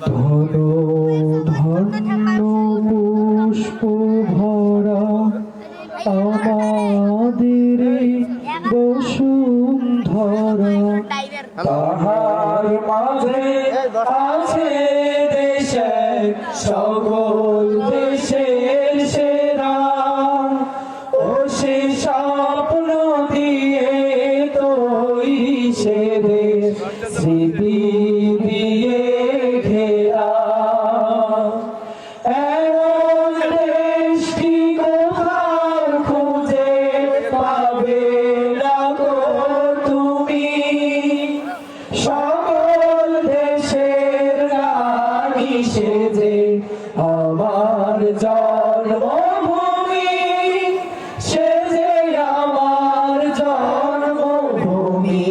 ধন ধন্য পুষ্প ভরা আমাদের বসুন্ধরা। তাহার মাঝে আছে দেশের সকল দেশের সেরা। ও সে স্বপ্ন দিয়ে তৈরি সে সেজে আমার জন্মভূমি সেজে আমার জন্মভূমি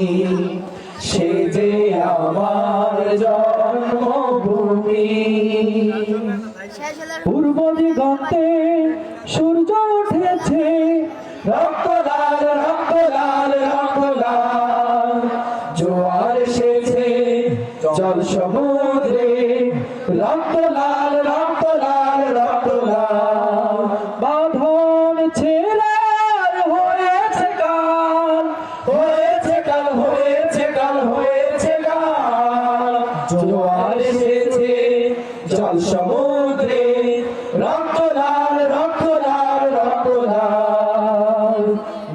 সেজে আমার জন্মভূমি। পূর্ব দিগন্তে সূর্য উঠেছে। রক্ত লাল রক্ত লাল, রক্ত জোয়ার এসেছে জল সমুদ্রে। রক্ত লাল রক্ত লাল রক্ত লাল। বাঁধন ছেড়ে হয়েছে কাল। হয়েছে কাল হয়েছে কাল, হয়েছে জোয়ার জল সমুদ্রে।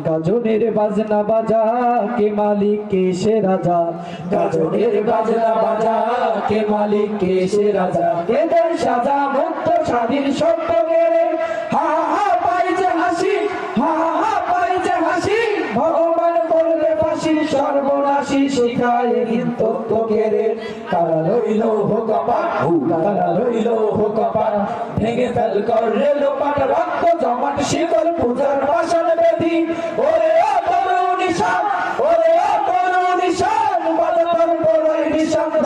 গাজনের বাজনা বাজা, কে মালিক, কে সে রাজা? গাজনের বাজনা বাজা, কে মালিক, কে সে রাজা? এদের সাজা মুক্ত স্বাধীন সত্য মেরে হা হা, পাই যে হাসি, হা হা, পাই যে হাসি, ভগবান করবে ফাঁসি সর্বনাশী শিখায় কেড়ে কারা রইল হোকাপাট কারা রইল হোকাপাট ভেঙে ফেল কর রেল পাট রক্ত জমাট, শিকল পূজার ওরে তরু নিশান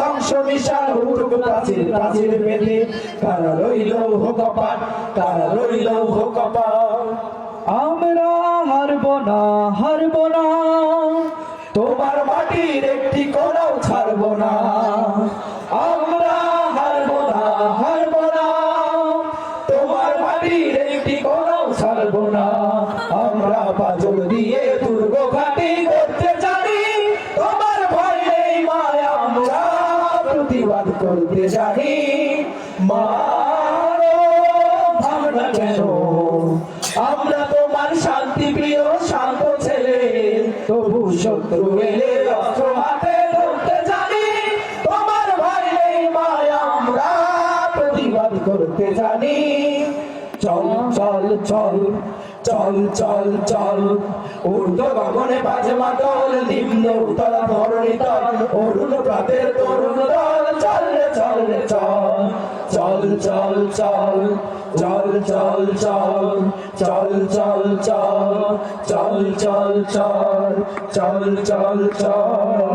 ধ্বংস নিশান উঠুক প্রাচীর প্রাচীর বেদি কারা রইল হোকাপাট কারা রইল হোকাপাট আমরা হারব না হারব না, তোমার মাটির একটি কোনাও ছাড়ব না। আমরা হারব না হারব না, তোমার মাটির একটি কোনাও ছাড়ব না। আমরা পাজল দিয়ে দুর্গ প্রতিবাদ করতে জানি। মারো আমরা কেন? আমরা তোমার শান্তি প্রিয় শান্ত ছেলে। তবু শত্রু এলে অস্ত্র হাতে ধরতে জানি। তোমার ভয় নেই মায়া, আমরা প্রতিবাদ করতে জানি। চল চল চল। চল চল চল। ঊর্ধ্ব গগনে বাজে মাদল নিম্ন উতলা ধরণী তল। অরুণ প্রাতের তরুণ দল, চল চল চল। চল চল চল। চল চল চল। চল চল চল। চল চল চল। চল চল চল।